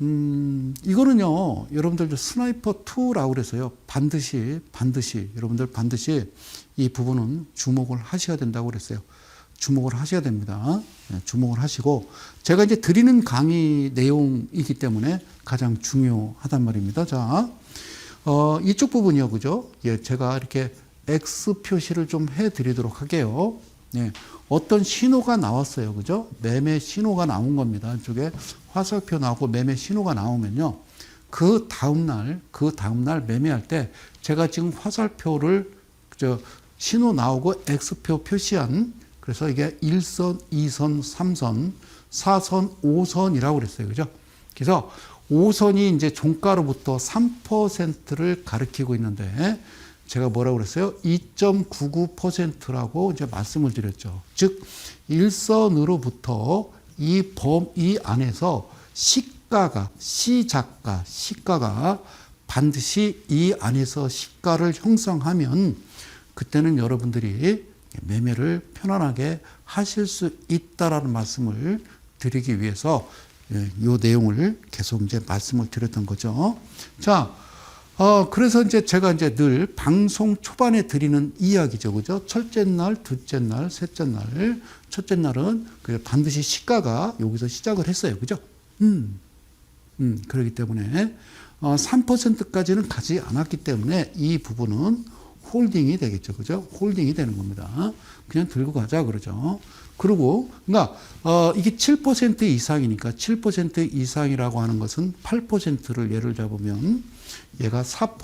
음, 이거는요, 여러분들 스나이퍼 2라고 그래서요, 반드시, 반드시, 여러분들 반드시 이 부분은 주목을 하셔야 된다고 그랬어요. 주목을 하셔야 됩니다. 네, 주목을 하시고, 제가 이제 드리는 강의 내용이기 때문에 가장 중요하단 말입니다. 자, 어, 이쪽 부분이요, 그죠? 예, 제가 이렇게 X 표시를 좀 해 드리도록 할게요. 네, 어떤 신호가 나왔어요. 그죠? 매매 신호가 나온 겁니다. 이쪽에 화살표 나오고 매매 신호가 나오면요. 그 다음날, 그 다음날 매매할 때 제가 지금 화살표를 저 신호 나오고 X표 표시한 그래서 이게 1선, 2선, 3선, 4선, 5선이라고 그랬어요. 그죠? 그래서 5선이 이제 종가로부터 3%를 가리키고 있는데 제가 뭐라고 그랬어요? 2.99%라고 이제 말씀을 드렸죠. 즉, 일선으로부터 이 범, 이 안에서 시가가, 시작가, 시가가 반드시 이 안에서 시가를 형성하면 그때는 여러분들이 매매를 편안하게 하실 수 있다라는 말씀을 드리기 위해서 예, 이 내용을 계속 이제 말씀을 드렸던 거죠. 자, 어, 그래서 이제 제가 이제 늘 방송 초반에 드리는 이야기죠. 그죠? 첫째 날, 둘째 날, 셋째 날. 첫째 날은 그 반드시 시가가 여기서 시작을 했어요. 그죠? 음. 음, 그렇기 때문에 어, 3%까지는 가지 않았기 때문에 이 부분은 홀딩이 되겠죠. 그죠? 홀딩이 되는 겁니다. 그냥 들고 가자 그러죠. 그리고 그러니까 어, 이게 7% 이상이니까 7% 이상이라고 하는 것은 8%를 예를 잡으면 얘가 4%,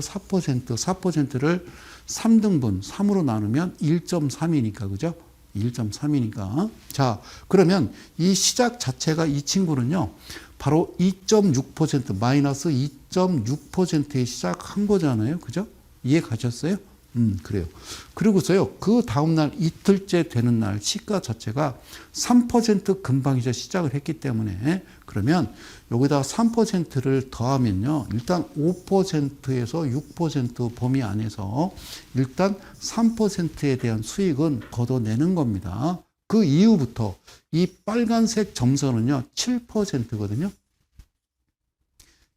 4%, 4%를 3등분 3으로 나누면 1.3이니까 그죠? 1.3이니까. 자, 그러면 이 시작 자체가 이 친구는요. 바로 2.6% 마이너스 2.6%에 시작한 거잖아요. 그죠? 이해 가셨어요? 음, 그래요. 그리고서요, 그 다음날 이틀째 되는 날 시가 자체가 3% 금방이죠. 시작을 했기 때문에. 그러면 여기다 3%를 더하면요, 일단 5%에서 6% 범위 안에서 일단 3%에 대한 수익은 걷어내는 겁니다. 그 이후부터 이 빨간색 점선은요, 7%거든요.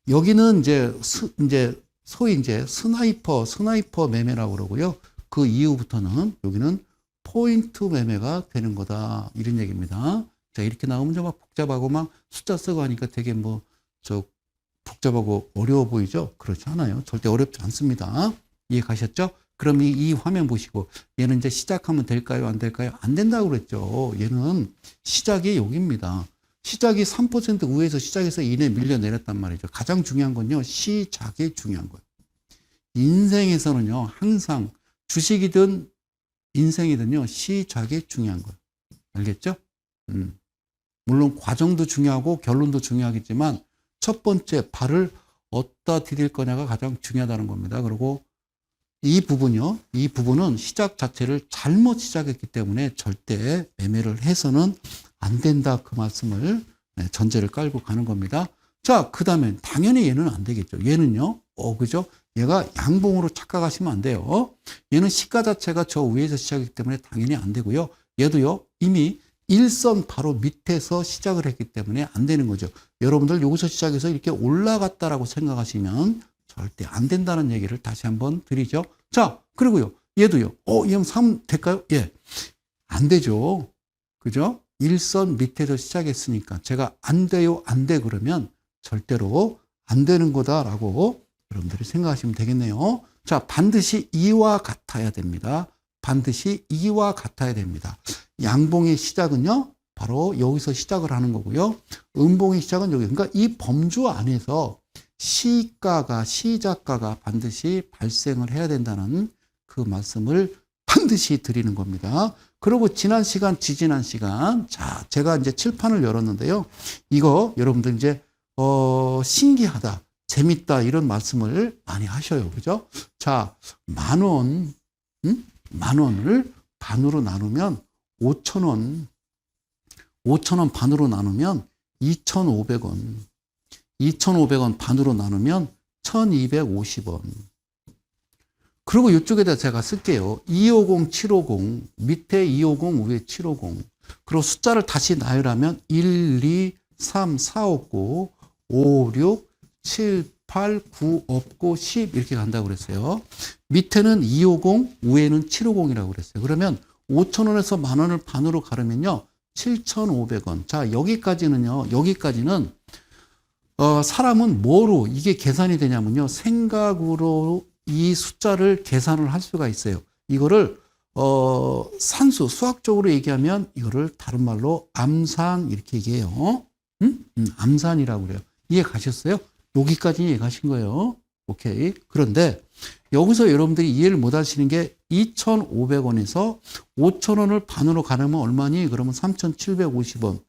여기는 이제, 스, 이제 소위 이제 스나이퍼, 스나이퍼 매매라고 그러고요. 그 이후부터는 여기는 포인트 매매가 되는 거다. 이런 얘기입니다. 자, 이렇게 나오면 좀막 복잡하고 막 숫자 쓰고 하니까 되게 뭐, 저, 복잡하고 어려워 보이죠? 그렇지 않아요. 절대 어렵지 않습니다. 이해 가셨죠? 그럼 이, 이 화면 보시고, 얘는 이제 시작하면 될까요? 안 될까요? 안 된다고 그랬죠. 얘는 시작이 여기입니다. 시작이 3% 우에서 시작해서 이내 밀려 내렸단 말이죠. 가장 중요한 건요, 시작이 중요한 거예요. 인생에서는요, 항상 주식이든 인생이든요, 시작이 중요한 거예요. 알겠죠? 음. 물론 과정도 중요하고 결론도 중요하겠지만 첫 번째 발을 어디다 디딜 거냐가 가장 중요하다는 겁니다. 그리고 이 부분요, 이 부분은 시작 자체를 잘못 시작했기 때문에 절대 매매를 해서는 안 된다. 그 말씀을 네, 전제를 깔고 가는 겁니다. 자, 그 다음에 당연히 얘는 안 되겠죠. 얘는요, 어, 그죠? 얘가 양봉으로 착각하시면 안 돼요. 얘는 시가 자체가 저 위에서 시작이기 때문에 당연히 안 되고요. 얘도요, 이미 일선 바로 밑에서 시작을 했기 때문에 안 되는 거죠. 여러분들 여기서 시작해서 이렇게 올라갔다라고 생각하시면 절대 안 된다는 얘기를 다시 한번 드리죠. 자, 그리고요. 얘도요. 어, 얘는 3 될까요? 예. 안 되죠. 그죠? 일선 밑에서 시작했으니까 제가 안 돼요, 안 돼 그러면 절대로 안 되는 거다라고 여러분들이 생각하시면 되겠네요. 자, 반드시 이와 같아야 됩니다. 반드시 이와 같아야 됩니다. 양봉의 시작은요, 바로 여기서 시작을 하는 거고요. 음봉의 시작은 여기. 그러니까 이 범주 안에서 시가가, 시작가가 반드시 발생을 해야 된다는 그 말씀을 반드시 드리는 겁니다. 그리고 지난 시간, 지지난 시간, 자, 제가 이제 칠판을 열었는데요. 이거 여러분들 이제, 어, 신기하다, 재밌다, 이런 말씀을 많이 하셔요. 그죠? 자, 만 원, 음? 만 원을 반으로 나누면 5천 원, 5천 원 반으로 나누면 2,500원, 2,500원 반으로 나누면 1,250원. 그리고 이쪽에다 제가 쓸게요. 250, 750, 밑에 250, 위에 750. 그리고 숫자를 다시 나열하면 1, 2, 3, 4, 5, 9, 5, 6, 7, 8, 9 없고 10 이렇게 간다고 그랬어요. 밑에는 250, 위에는 750이라고 그랬어요. 그러면 5,000원에서 만 원을 반으로 가르면요. 7,500원. 자, 여기까지는요. 여기까지는 어, 사람은 뭐로 이게 계산이 되냐면요. 생각으로 이 숫자를 계산을 할 수가 있어요. 이거를 어, 산수 수학적으로 얘기하면 이거를 다른 말로 암산 이렇게 얘기해요. 음? 음, 암산이라고 그래요. 이해 가셨어요? 여기까지 이해 가신 거예요. 오케이. 그런데 여기서 여러분들이 이해를 못 하시는 게 2,500원에서 5,000원을 반으로 가르면 얼마니? 그러면 3,750원.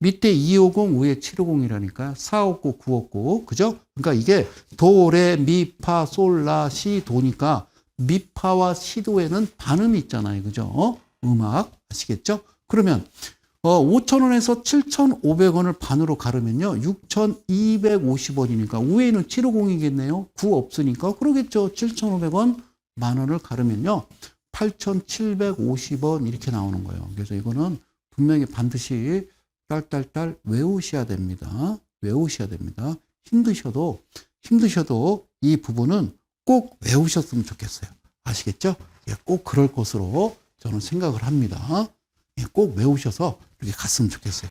밑에 250, 위에 750이라니까. 459, 959. 그죠? 그러니까 이게 도, 레, 미, 파, 솔, 라, 시, 도니까 미파와 시도에는 반음이 있잖아요. 그죠? 어? 음악. 아시겠죠? 그러면 어, 5,000원에서 7,500원을 반으로 가르면요. 6,250원이니까 위에는 750이겠네요. 9 없으니까 그러겠죠. 7,500원 만 원을 가르면요. 8,750원 이렇게 나오는 거예요. 그래서 이거는 분명히 반드시 딸딸딸 외우셔야 됩니다. 외우셔야 됩니다. 힘드셔도 힘드셔도 이 부분은 꼭 외우셨으면 좋겠어요. 아시겠죠? 예, 꼭 그럴 것으로 저는 생각을 합니다. 예, 꼭 외우셔서 이렇게 갔으면 좋겠어요.